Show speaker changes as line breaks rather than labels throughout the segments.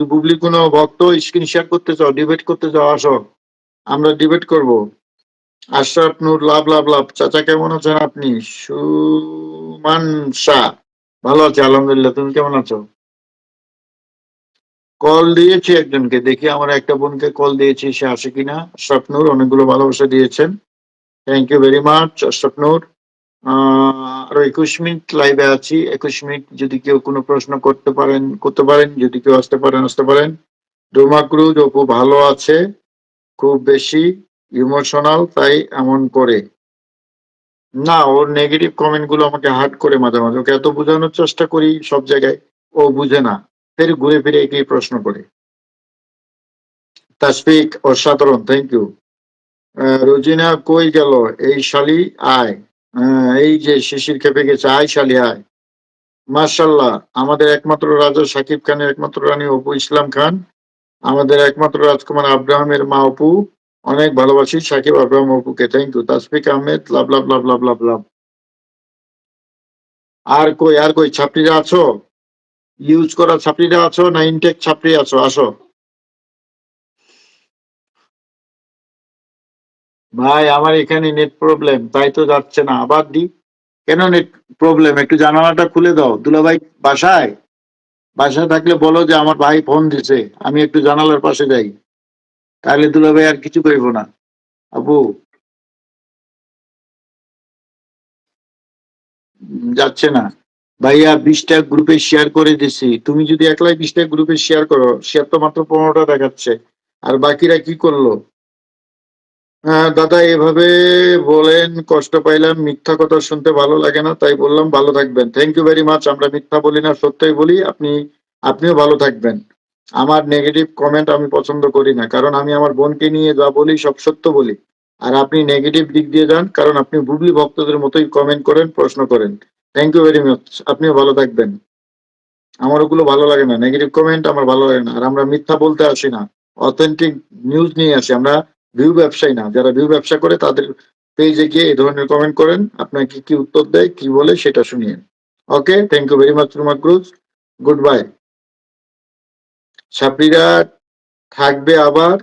বুবলি কোনো ভক্ত screen share করতে চাও ডিবেট করতে চাও, আসো। আমরা ডিবেট করব। আশরাফ নূর, লাভ লাভ লাভ। চাচা, কেমন আছেন আপনি? সুমান শাহ। ভালো আছি, আলহামদুলিল্লাহ। তুমি কেমন আছো? কল দিয়েছি একজনকে। দেখি আমার একটা বোনকে কল দিয়েছি, সে আসে কিনা? আশরাফ অনেকগুলো ভালোবাসা দিয়েছেন। Thank you very much Ashraf আরও একুশ মিনিট লাইভে আছি। একুশ মিনিট যদি কেউ কোনো প্রশ্ন করতে পারেন করতে পারেন, যদি কেউ আসতে পারেন আসতে পারেন। ডোমা ক্রুজ অপু ভালো আছে, খুব বেশি ইমোশনাল তাই এমন করে। না, ওর নেগেটিভ কমেন্টগুলো আমাকে হার্ট করে মাঝে মাঝে। ওকে এত বোঝানোর চেষ্টা করি সব জায়গায়, ও বুঝে না। ফের ঘুরে ফিরে একই প্রশ্ন করে। তাসফিক, অসাধারণ থ্যাংক ইউ রোজিনা কই গেল? এই শালি, আয়। এই যে শিশির খেপে গেছে, আয় শালি, আয়। মার্শাল্লাহ আমাদের একমাত্র রাজা সাকিব খানের একমাত্র রানী অপু ইসলাম খান, আমাদের একমাত্র রাজকুমার আব্রাহামের মা অপু, অনেক ভালোবাসি Sakib Abraham অপুকে thank you Tasfiq Ahmed, love love love love love love. আর কই আর কই, ছাত্রীরা আছো? ইউজ করা ছাত্রীরা আছো না ইনটেক ছাত্রী আছো? আসো। ভাই, আমার এখানে নেট প্রবলেম তাই তো যাচ্ছে না, আবার দি। কেন নেট প্রবলেম একটু জানালাটা খুলে দাও। দুলাভাই, বাসায়? বাসায় থাকলে বলো যে আমার ভাই ফোন দিছে, আমি একটু জানালার পাশে যাই। তাহলে দুলাভাই আর কিছু কইব না। আপু। যাচ্ছে না। ভাইয়া, বিশটা গ্রুপে শেয়ার করে দিছি। তুমি যদি একলাই বিশটা গ্রুপে শেয়ার করো শেয়ার তো মাত্র পনেরোটা দেখাচ্ছে। আর বাকিরা কি করল? হ্যাঁ দাদা, এভাবে বলেন, কষ্ট পাইলাম, মিথ্যা কথা শুনতে ভালো লাগে না, তাই বললাম, ভালো থাকবেন। থ্যাংক ইউ ভেরি মাচ আমরা মিথ্যা বলি না, সত্যই বলি, আপনি, আপনিও ভালো থাকবেন। আমার নেগেটিভ কমেন্ট আমি পছন্দ করি না, কারণ আমি আমার বোনকে নিয়ে যা বলি, সব সত্য বলি। আর আপনি নেগেটিভ দিক দিয়ে যান, কারণ আপনি বুবলি ভক্তদের মতোই কমেন্ট করেন, প্রশ্ন করেন। থ্যাংক ইউ ভেরি মাচ আপনিও ভালো থাকবেন। আমার ওগুলো ভালো লাগে না নেগেটিভ কমেন্ট আমার ভালো লাগে না, আর আমরা মিথ্যা বলতে আসি না অথেন্টিক নিউজ নিয়ে আসি। আমরা ভিউ ব্যবসায়ী না, যারা ভিউ ব্যবসা করে তাদের পেজে গিয়ে এই ধরনের কমেন্ট করেন, আপনাকে কি কি উত্তর দেয়, কি বলে সেটা শুনিয়ে okay thank you very much Ruma Cruz good bye ছাত্রীরা থাকবে আবার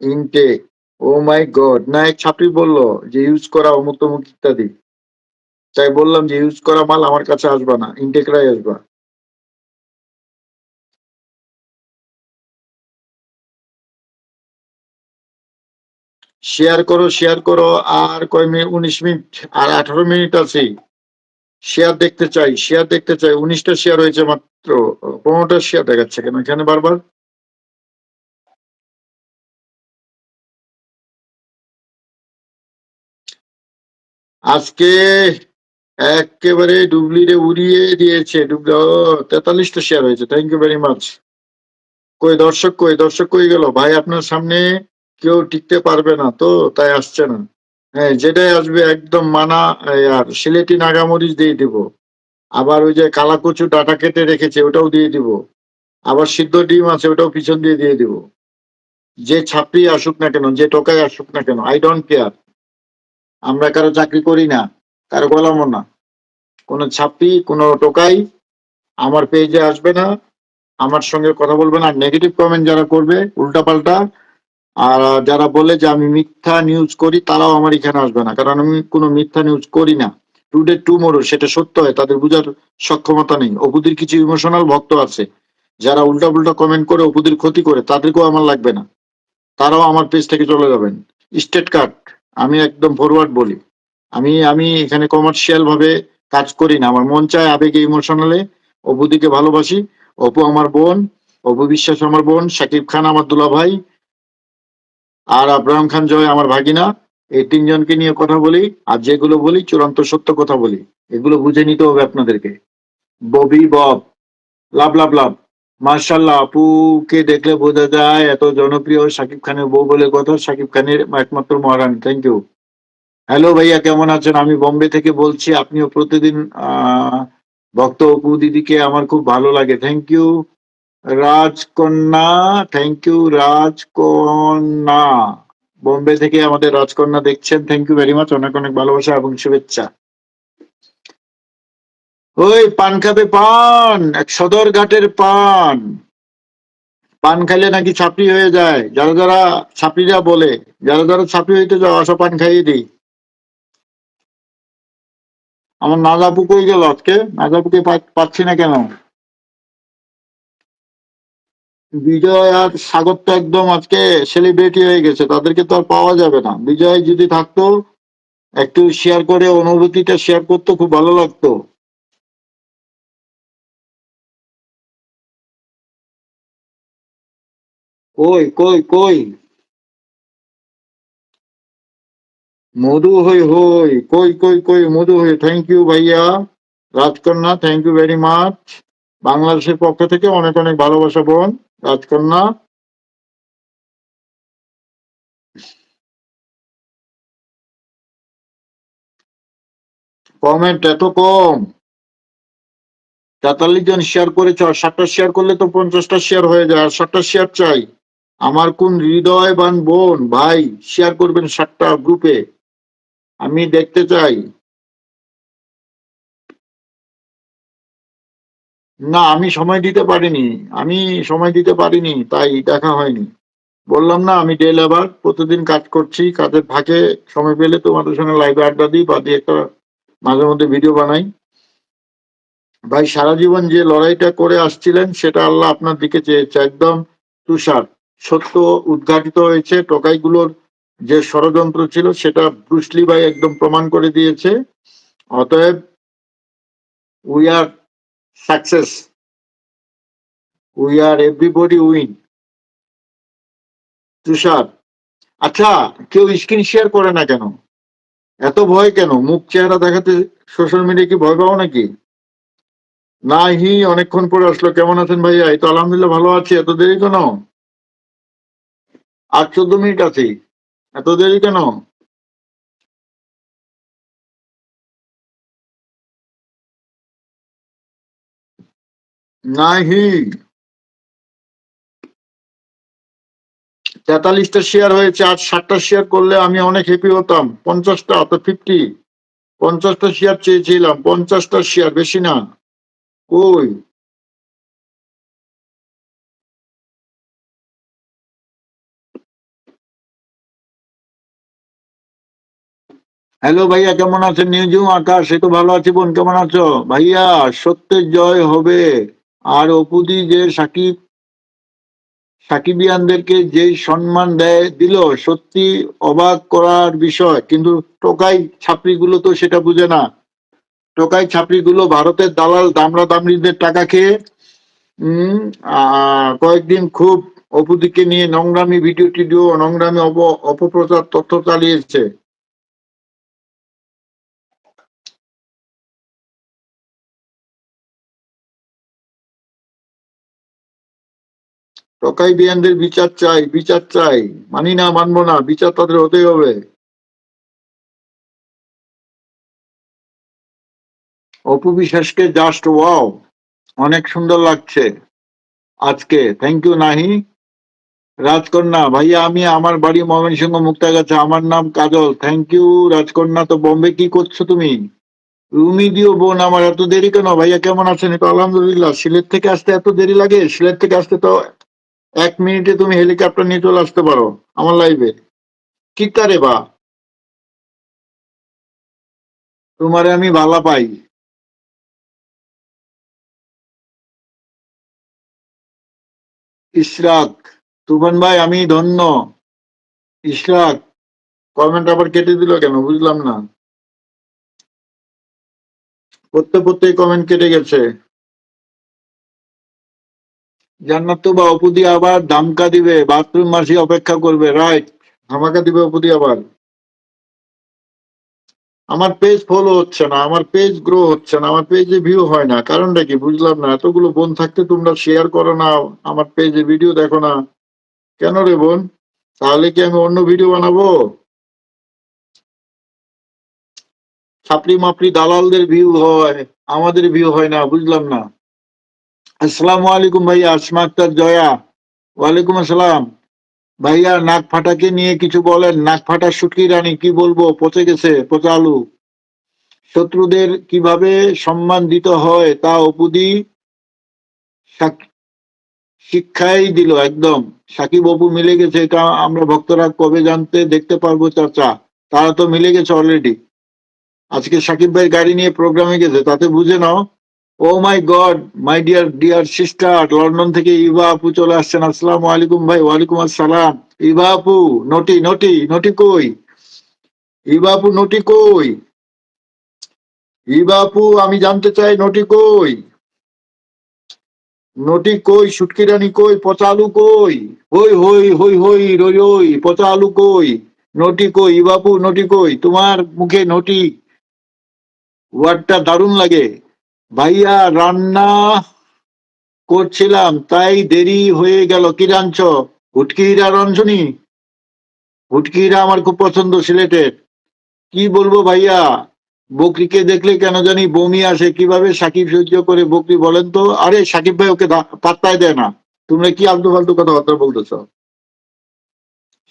ইনটেক ও মাই গড না এক ছাত্রী বলল যে ইউজ করা অমুক তমুক ইত্যাদি। তাই বললাম যে ইউজ করা মাল আমার কাছে আসবা না ইনটেকরাই আসবা। শেয়ার করো শেয়ার করো, আর কয় মিনিট? উনিশ মিনিট আর আঠারো মিনিট আছে। শেয়ার দেখতে চাই, শেয়ার দেখতে চাই। উনিশটা শেয়ার হয়েছে মাত্র। পনেরোটা শেয়ার দেখাচ্ছে কেন? এখানে বারবার? আজকে একেবারে ডুবলিরে উড়িয়ে দিয়েছে। ডুবলি তেতাল্লিশটা শেয়ার হয়েছে। থ্যাংক ইউ ভেরি মাচ কই দর্শক কই? দর্শক কই গেল? ভাই, আপনার সামনে কেউ টিকতে পারবে না তো, তাই আসছে না। হ্যাঁ যেটাই আসবে একদম মানা আর সিলেটি নাগামরিচ দিয়ে দিব। আবার ওই যে কালা কচু ডাটা কেটে রেখেছে, ওটাও দিয়ে দিব। আবার সিদ্ধ ডিম আছে, ওটাও পিছন দিয়ে দিয়ে দিব। যে ছাত্রী আসুক না কেন, যে টোকাই আসুক না কেন, আই ডোন্ট কেয়ার। আমরা কারও চাকরি করি না, কারও গোলামও না কোনো ছাত্রী, কোনো টোকাই আমার পেজে আসবে না, আমার সঙ্গে কথা বলবে না নেগেটিভ কমেন্ট যারা করবে, উল্টাপাল্টা আর যারা বলে যে আমি মিথ্যা নিউজ করি, তারাও আমার এখানে আসবে না। কারণ আমি কোনো মিথ্যা নিউজ করি না। টুডে টুমোরো সেটা সত্য হয়, তাদের বোঝার সক্ষমতা নেই। অপুদের কিছু ইমোশনাল ভক্ত আছে, যারা উল্টা পুল্টা কমেন্ট করে, অপুদের ক্ষতি করে, তাদেরকেও আমার লাগবে না। তারাও আমার পেজ থেকে চলে যাবেন। স্টেট কার্ড আমি একদম ফরওয়ার্ড বলি। আমি আমি এখানে কমার্শিয়াল ভাবে কাজ করি না। আমার মন চায় আবেগে ইমোশনালে অপুদিকে ভালোবাসি। অপু আমার বোন, অপু বিশ্বাস আমার বোন শাকিব খান আমার দুলা ভাই আর আব্রাহাম খান জয় আমার ভাগিনা। এই তিনজনকে নিয়ে কথা বলি, আর যেগুলো বলি, চূড়ান্ত সত্য কথা বলি। এগুলো বুঝে নিতে হবে আপনাদেরকে। Bobby, Bob, love love love. মার্শাল্লাহ আপুকে দেখলে বোঝা যায়, এত জনপ্রিয় শাকিব খানের বউ বলে কথা, শাকিব খানের একমাত্র মহারানী। থ্যাংক ইউ হ্যালো ভাইয়া, কেমন আছেন? আমি বোম্বে থেকে বলছি, আপনিও প্রতিদিন, আহ, ভক্ত অপু দিদিকে আমার খুব ভালো লাগে। থ্যাংক ইউ রাজকন্যা থ্যাংক ইউ রাজকন্যা। বোম্বে থেকে আমাদের রাজকন্যা দেখছেন থ্যাংক ইউ ভেরি মাচ অনেক অনেক ভালোবাসা এবং শুভেচ্ছা। ওই পান খাবে পান, এক সদর ঘাটের পান। পান খাইলে নাকি ছাপড়ি হয়ে যায়, যারা যারা ছাপড়িরা বলে, যারা যারা ছাপড়ি হইতে যাও, আসো পান খাইয়ে দিই। আমার নাজাপু কই গেল আজকে নাজাপুকে পাচ্ছি না কেন? বিজয় আর সাগর তো একদম আজকে সেলিব্রিটি হয়ে গেছে, তাদেরকে তো আর পাওয়া যাবে না। বিজয় যদি থাকতো, একটু শেয়ার করে, অনুভূতিটা শেয়ার করতে, খুব ভালো লাগতো। কই কই কই? মধু হই হই। কই কই কই, মধু হই। থ্যাংক ইউ ভাইয়া। রাজকন্যা থ্যাংক ইউ ভেরি মাচ বাংলাদেশের পক্ষ থেকে অনেক অনেক ভালোবাসা, বোন। রাজকন্যা কমেন্ট এত কম। তেতাল্লিশ জন শেয়ার করেছ, আর ষাটটা শেয়ার করলে তো পঞ্চাশটা শেয়ার হয়ে যায়, আর ষাটটা শেয়ার চাই। আমার কোন হৃদয়বান বোন, ভাই শেয়ার করবেন ষাটটা গ্রুপে আমি দেখতে চাই। না, আমি সময় দিতে পারিনি। আমি সময় দিতে পারিনি, তাই দেখা হয়নি। বললাম, না, আমি ডে লেবার প্রতিদিন কাজ করছি, কাজের ফাঁকে সময় পেলে তোমাদের সঙ্গে লাইভে আড্ডা দিই বা দিয়ে একটা মাঝে মধ্যে ভিডিও বানাই। ভাই, সারা জীবন যে লড়াইটা করে আসছিলেন, সেটা আল্লাহ আপনার দিকে চেয়েছে। একদম তুষার, সত্য উদ্ঘাটিত হয়েছে। টোকাইগুলোর যে ষড়যন্ত্র ছিল, সেটা ব্রুসলি ভাই একদম প্রমাণ করে দিয়েছে। অতএব we are success we are everybody win Tushar আচ্ছা কেউ স্ক্রিন শেয়ার করে না কেন? এত ভয় কেন? মুখ চেহারা দেখাতে সোশ্যাল মিডিয়া কি ভয় পাও নাকি? না হি অনেকক্ষণ পরে আসলো। কেমন আছেন ভাইয়া? এই তো আলহামদুলিল্লাহ ভালো আছি। এত দেরি কেন? আর চোদ্দ মিনিট আছি। এত দেরি কেন? তেতাল্লিশটা শেয়ার হয়েছে, আর ষাটটা শেয়ার করলে আমি অনেক হ্যাপি হতাম। পঞ্চাশটা, তো ফিফটি পঞ্চাশটা শেয়ার চেয়েছিলাম, পঞ্চাশটা শেয়ার বেশি না। কই? হ্যালো ভাইয়া, কেমন আছেন? নিউজু আকাশ এই তো ভালো আছি বোন, কেমন আছো? ভাইয়া, সত্যের জয় হবে। আর অপুদি যে সাকিব সাকিবিয়ানদেরকে যেই সম্মান দেয়, দিল, সত্যি অবাক করার বিষয়। কিন্তু টোকাই ছাত্রীগুলো তো সেটা বুঝে না। টোকাই ছাত্রীগুলো ভারতের দালাল দামড়া দামড়িদের টাকা খেয়ে, উম কয়েকদিন খুব অপুদিকে নিয়ে নোংরামি ভিডিও টিডিও নোংরামি, অপ, অপপ্রচার, তথ্য চালিয়েছে। টোকাই বিয়ানদের বিচার চাই বিচার চাই। মানি না, মানবো না, বিচার তাদের হতেই হবে। অপু বিশ্বাসকে জাস্ট ওয়াও অনেক সুন্দর লাগছে আজকে। থ্যাংক ইউ নাহি। রাজকন্যা, ভাইয়া, আমি আমার বাড়ি ময়মনসিংহ মুক্তাগাছা, আমার নাম কাজল। থ্যাংক ইউ রাজকন্যা, তো বোম্বে কি করছ তুমি? রুমি দিও বোন, আমার এত দেরি কেন? ভাইয়া, কেমন আছেন? তো আলহামদুলিল্লাহ। সিলেট থেকে আসতে এত দেরি লাগে? সিলেট থেকে আসতে তো এক মিনিটে তুমি হেলিকপ্টার নিয়ে চলে আসতে পারো আমার লাইভে কি তারে বা? তোমারে আমি ভালা পাই। ইশরাক, তুফান ভাই, আমি ধন্য। ইশরাক কমেন্ট আবার কেটে দিল কেন? বুঝলাম না। পড়তে পড়তে কমেন্ট কেটে গেছে। জান্নাত বা অপুদি আবার ধামকা দিবে, বাথরুম মাসি অপেক্ষা করবে, রাইট, ধামাকা দিবে অপুদি আবার। আমার পেজ ফলো হচ্ছে না, আমার পেজ গ্রো হচ্ছে না, আমার পেজে ভিউ হয় না। কারণটা কি? বুঝলাম না, এতগুলো বোন থাকতে তোমরা শেয়ার করো না, আমার পেজে ভিডিও দেখো না। কেন রে বোন? তাহলে কি আমি অন্য ভিডিও বানাবো? ছাপড়ি মাপড়ি দালালদের ভিউ হয়, আমাদের ভিউ হয় না, বুঝলাম না। আসসালামু আলাইকুম ভাইয়া আসমা আক্তার জয়া। ওয়ালাইকুম আসসালাম। ভাইয়া, নাক ফাটাকে নিয়ে কিছু বলেন। নাক ফাটা শুটকি রানী, কি বলব? পচে গেছে, পচা আলু। শত্রুদের কীভাবে সম্মান দিতে হয়, তা অপুদি শিক্ষাই দিল একদম। সাকিব অপু মিলে গেছে, এটা আমরা ভক্তরা কবে জানতে, দেখতে পারব চাচা তারা তো মিলে গেছে অলরেডি আজকে সাকিব ভাই গাড়ি নিয়ে প্রোগ্রামে গেছে, তাতে বুঝে নাও ও my God, my dear dear sister, London থেকে ইভা আপু চলে আসছেন। আসসালামু আলাইকুম ভাই, ওয়ালাইকুম আসসালাম। ইভা আপু নটি নটি নটি কই? ইভা আপু নটি কই? ইভা আপু আমি জানতে চাই নটি কই? নটি কই সুটকি রানী কই পচা আলু কই? হই হই হই হই, রই রই পচা আলু কই? নটি কই, ইবাপু, নটি কই? তোমার মুখে নটি। ওয়ার্ডটা দারুণ লাগে। ভাইয়া রান্না করছিলাম, তাই দেরি হয়ে গেল। কি রাঁধছ হুটকিরা রঞ্জনী? হুটকিরা আমার খুব পছন্দ সিলেটের। কি বলব ভাইয়া? বকরিকে দেখলে কেন জানি বমি আসে, কীভাবে সাকিব সহ্য করে বকরি বলেন তো? আরে সাকিব ভাই ওকে পাত্তাই দেয় না। তোমরা কি আলতু ফালতু কথাবার্তা বলতেছ?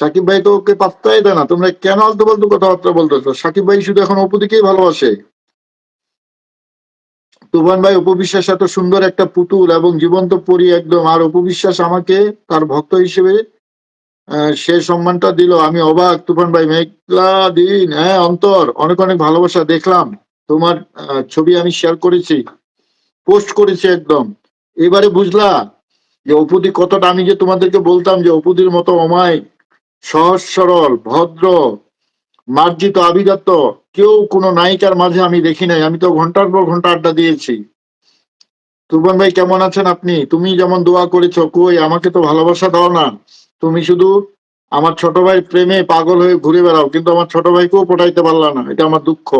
সাকিব ভাই তো ওকে পাত্তাই দেয় না। তোমরা কেন আলতু ফালতু কথাবার্তা বলতেছ? সাকিব ভাই শুধু এখন অপুদিকেই ভালোবাসে। তুফান ভাই, উপবিশ্বাস এত সুন্দর একটা পুতুল এবং জীবন্ত পরি একদম। আর উপবিশ্বাস আমাকে তার ভক্ত হিসেবে সে সম্মানটা দিল। আমি অবাক, তুফান ভাই, মেঘলা দিন হ্যাঁ অন্তর। অনেক অনেক ভালোবাসা দেখলাম। তোমার ছবি আমি শেয়ার করেছি পোস্ট করেছি একদম। এবারে বুঝলা যে অপুদি কতটা, আমি যে তোমাদেরকে বলতাম যে অপুদির মতো অমায় সহজ, সরল, ভদ্র, মার্জিত, আভিজাত্য কেউ কোনো নায়িকার মাঝে আমি দেখি নাই। আমি তো ঘণ্টার পর ঘণ্টা আড্ডা দিয়েছি। তুবন ভাই, কেমন আছেন আপনি? তুমি যেমন দোয়া করেছ, কই, আমাকে তো ভালোবাসা দাও না। তুমি শুধু আমার ছোট ভাই প্রেমে পাগল হয়ে ঘুরে বেড়াও, কিন্তু আমার ছোট ভাইকেও পটাইতে পারলা না। এটা আমার দুঃখ।